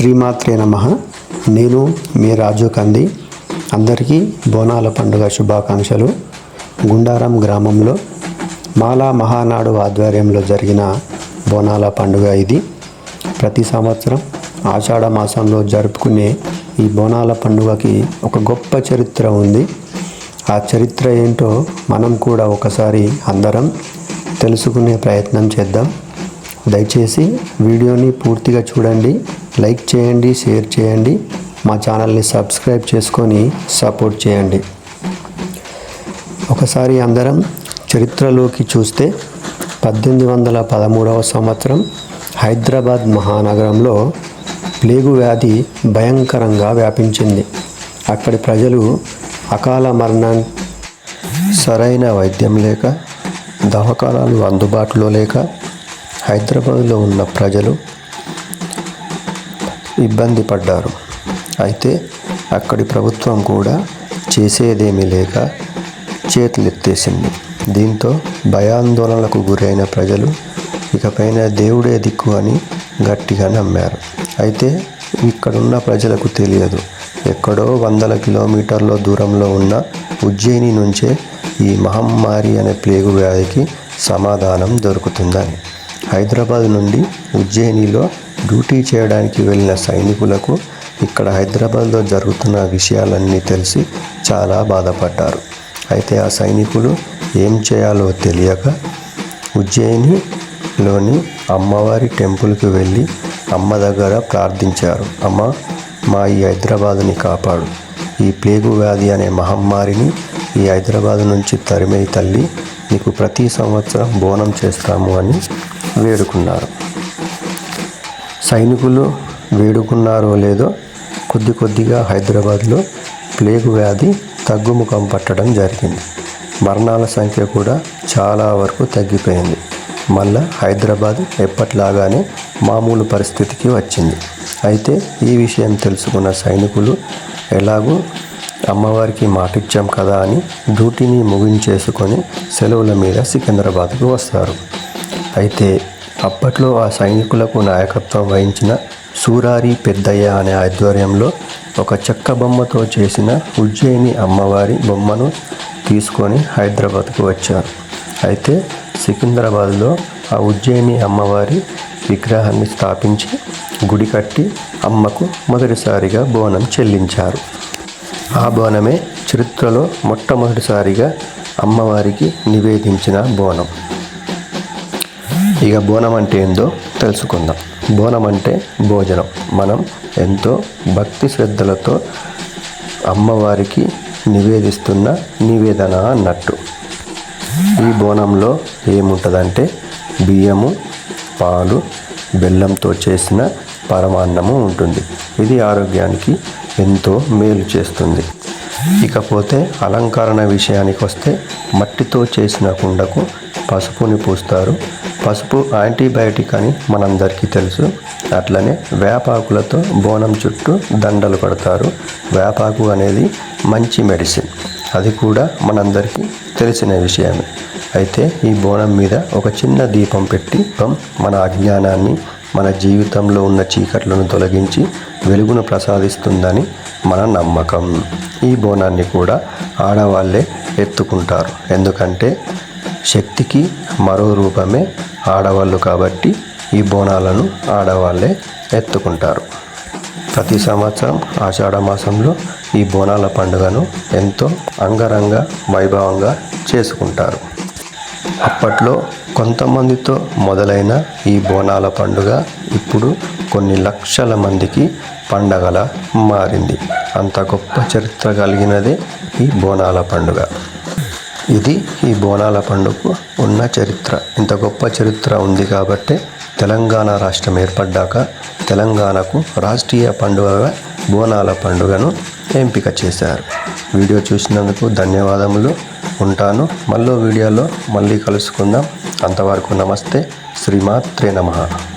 శ్రీమాత్రే నమ. నేను మీ రాజు కంది. అందరికీ బోనాల పండుగ శుభాకాంక్షలు. గుండారం గ్రామంలో మాలా మహానాడు ఆధ్వర్యంలో జరిగిన బోనాల పండుగ ఇది. ప్రతి సంవత్సరం ఆషాఢ మాసంలో జరుపుకునే ఈ బోనాల పండుగకి ఒక గొప్ప చరిత్ర ఉంది. ఆ చరిత్ర ఏంటో మనం కూడా ఒకసారి అందరం తెలుసుకునే ప్రయత్నం చేద్దాం. దయచేసి వీడియోని పూర్తిగా చూడండి. లైక్ చేయండి షేర్ చేయండి. మా ఛానల్ని సబ్స్క్రైబ్ చేసుకొని సపోర్ట్ చేయండి. ఒకసారి అందరం చరిత్రలోకి చూస్తే పద్దెనిమిది వందల పదమూడవ సంవత్సరం హైదరాబాద్ మహానగరంలో ప్లేగు వ్యాధి భయంకరంగా వ్యాపించింది. అక్కడి ప్రజలు అకాల మరణం సరైన వైద్యం లేక దవాఖానాలు అందుబాటులో లేక హైదరాబాద్లో ఉన్న ప్రజలు ఇబ్బంది పడ్డారు. అయితే అక్కడి ప్రభుత్వం కూడా చేసేదేమీ లేక చేతులెత్తేసింది. దీంతో భయాందోళనలకు గురైన ప్రజలు ఇకపైన దేవుడే దిక్కు అని గట్టిగా నమ్మారు. అయితే ఇక్కడున్న ప్రజలకు తెలియదు. ఎక్కడో వందల కిలోమీటర్ల దూరంలో ఉన్న ఉజ్జయిని నుంచే ఈ మహమ్మారి అనే ప్లేగు వ్యాధికి సమాధానం దొరుకుతుందని. హైదరాబాద్ నుండి ఉజ్జయినిలో డ్యూటీ చేయడానికి వెళ్ళిన సైనికులకు ఇక్కడ హైదరాబాద్లో జరుగుతున్న విషయాలన్నీ తెలిసి చాలా బాధపడ్డారు. అయితే ఆ సైనికులు ఏం చేయాలో తెలియక ఉజ్జయినిలోని అమ్మవారి టెంపుల్కి వెళ్ళి అమ్మ దగ్గర ప్రార్థించారు. అమ్మ మా ఈ హైదరాబాదుని కాపాడు. ఈ ప్లేగు వ్యాధి అనే మహమ్మారిని ఈ హైదరాబాద్ నుంచి తరిమే తల్లి నీకు ప్రతి సంవత్సరం బోనం చేస్తాము అని వేడుకున్నారు. సైనికులు వేడుకున్నారో లేదో కొద్ది కొద్దిగా హైదరాబాద్లో ప్లేగు వ్యాధి తగ్గుముఖం పట్టడం జరిగింది. మరణాల సంఖ్య కూడా చాలా వరకు తగ్గిపోయింది. మళ్ళా హైదరాబాద్ ఎప్పట్లాగానే మామూలు పరిస్థితికి వచ్చింది. అయితే ఈ విషయం తెలుసుకున్న సైనికులు ఎలాగూ అమ్మవారికి మాటిచ్చాం కదా అని డ్యూటీని ముగించేసుకొని సెలవుల మీద సికింద్రాబాద్కు వస్తారు. అయితే అప్పట్లో ఆ సైనికులకు నాయకత్వం వహించిన సూరారి పెద్దయ్య అనే ఆధ్వర్యంలో ఒక చెక్క బొమ్మతో చేసిన ఉజ్జయిని అమ్మవారి బొమ్మను తీసుకొని హైదరాబాద్కు వచ్చారు. అయితే సికింద్రాబాద్లో ఆ ఉజ్జయిని అమ్మవారి విగ్రహాన్ని స్థాపించి గుడి కట్టి అమ్మకు మొదటిసారిగా బోనం చెల్లించారు. ఆ బోనమే చరిత్రలో మొట్టమొదటిసారిగా అమ్మవారికి నివేదించిన బోనం. ఇక బోనం అంటే ఏందో తెలుసుకుందాం. బోనం అంటే భోజనం. మనం ఎంతో భక్తి శ్రద్ధలతో అమ్మవారికి నివేదిస్తున్న నివేదన అన్నట్టు. ఈ బోనంలో ఏముంటుందంటే బియ్యము పాలు బెల్లంతో చేసిన పరమాన్నము ఉంటుంది. ఇది ఆరోగ్యానికి ఎంతో మేలు చేస్తుంది. ఇకపోతే అలంకరణ విషయానికి వస్తే మట్టితో చేసిన కుండకు పసుపుని పూస్తారు. పసుపు యాంటీబయాటిక్ అని మనందరికీ తెలుసు. అట్లనే వేపాకులతో బోనం చుట్టూ దండలు కడతారు. వేపాకు అనేది మంచి మెడిసిన్. అది కూడా మనందరికీ తెలిసిన విషయమే. అయితే ఈ బోనం మీద ఒక చిన్న దీపం పెట్టి మన అజ్ఞానాన్ని మన జీవితంలో ఉన్న చీకట్లను తొలగించి వెలుగును ప్రసాదిస్తుందని మన నమ్మకం. ఈ బోనాన్ని కూడా ఆడవాళ్ళే ఎత్తుకుంటారు. ఎందుకంటే శక్తికి మరో రూపమే ఆడవాళ్ళు కాబట్టి ఈ బోనాలను ఆడవాళ్ళే ఎత్తుకుంటారు. ప్రతి సంవత్సరం ఆషాఢ మాసంలో ఈ బోనాల పండుగను ఎంతో అంగరంగ వైభవంగా చేసుకుంటారు. అప్పట్లో కొంతమందితో మొదలైన ఈ బోనాల పండుగ ఇప్పుడు కొన్ని లక్షల మందికి పండగల మారింది. అంత గొప్ప చరిత్ర కలిగినదే ఈ బోనాల పండుగ. ఇది ఈ బోనాల పండుగకు ఉన్న చరిత్ర. ఇంత గొప్ప చరిత్ర ఉంది కాబట్టి తెలంగాణ రాష్ట్రం ఏర్పడ్డాక తెలంగాణకు రాష్ట్రీయ పండుగగా బోనాల పండుగను ఎంపిక చేశారు. వీడియో చూసినందుకు ధన్యవాదములు. ఉంటాను. మళ్ళీ వీడియోలో మళ్ళీ కలుసుకుందాం. అంతవరకు నమస్తే. శ్రీమాత్రే నమః.